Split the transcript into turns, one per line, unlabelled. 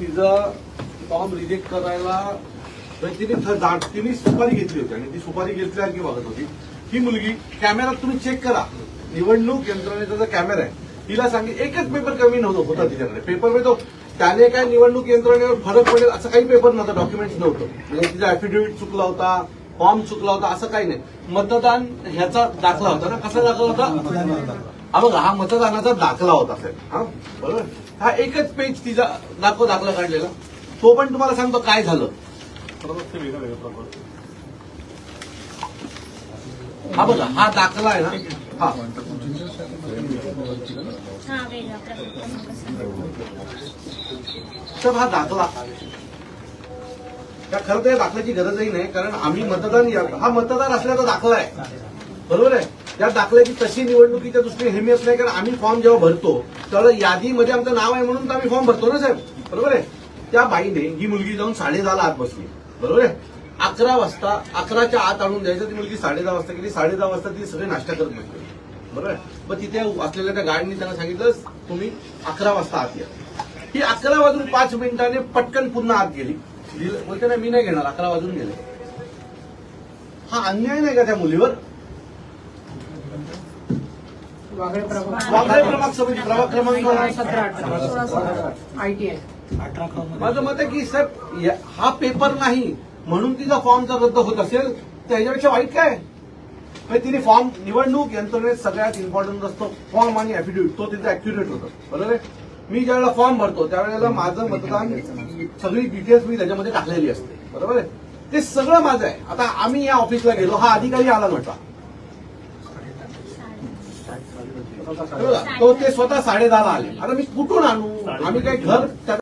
Check करायला तिने थ- तिने सुपारी घेतली होती आणि ती सुपारी घेतल्यासारखी वागत होती. ही मुलगी कॅमेरात तुम्ही चेक करा. निवडणूक यंत्रणेचा जो कॅमेरा आहे तिला सांगे एकच पेपर कमी नव्हतं होता तिच्याकडे. पेपर म्हणजे तो त्याने काय निवडणूक यंत्रणेवर फरक पडेल असं काही पेपर नव्हतं डॉक्युमेंट्स नव्हतं. म्हणजे तिचा अफिडेव्हिट चुकला होता फॉर्म चुकला होता असं काही नाही. मतदान ह्याचा दाखला होता ना? कसा दाखला होता? हा बघा हा मतदानाचा दाखला होता साहेब. हा? बरोबर? हा एकच पेज तिचा दाखव दाखला काढलेला. तो पण तुम्हाला सांगतो काय झालं. हा बघा हा दाखला आहे ना. हा.
हा
तर हा दाखला. त्या खरं तर या दाखल्याची गरजही नाही कारण आम्ही मतदान या- हा मतदार असल्याचा दाखला आहे. बरोबर आहे? त्या दाखल्याची तशी निवडणुकीच्या दृष्टीने अहमियत नाही कारण आम्ही फॉर्म जेव्हा भरतो तेव्हा यादीमध्ये आमचं नाव आहे म्हणून तर आम्ही फॉर्म भरतो ना साहेब? बरोबर आहे? त्या बाईने ही मुलगी जाऊन साडेदहाला आत बसली. बरोबर आहे? अकरा वाजता अकराच्या आत आणून द्यायचं ती मुलगी साडे दहा वाजता गेली साडे दहा वाजता ती सगळे नाश्ता करत बसली. बरोबर आहे? मग तिथे असलेल्या त्या गाडीने त्यांना सांगितलं तुम्ही अकरा वाजता आत या. ही अकरा वाजून पाच मिनिटाने पटकन पुन्हा आत गेली. बोलते ना मी नाही घेणार अकरा वाजून गेले. हा अन्याय नाही का त्या मुलीवर?
वागळे प्रभाग
वागळे प्रभाग समिती प्रभाग क्रमांक
सतरा अठरा आय टी आय.
माझं मत आहे की साहेब हा पेपर नाही म्हणून तिचा फॉर्म जर रद्द होत असेल तर ह्याच्यापेक्षा वाईट काय? म्हणजे तिने फॉर्म निवडणूक यंत्रणेत सगळ्यात इम्पॉर्टंट असतो फॉर्म आणि अफिडेव्हिट तो तिचा अॅक्युरेट होतो. बरोबर आहे? मी ज्यावेळेला फॉर्म भरतो त्यावेळेला माझं मतदान सगळी डिटेल्स मी त्याच्यामध्ये टाकलेली असते. बरोबर आहे? ते सगळं माझं आहे. आता आम्ही या ऑफिसला गेलो हा अधिकारी आला म्हटला तो ते स्वतः साडेदहाला आले. आता मी कुठून आणू? आम्ही काय घर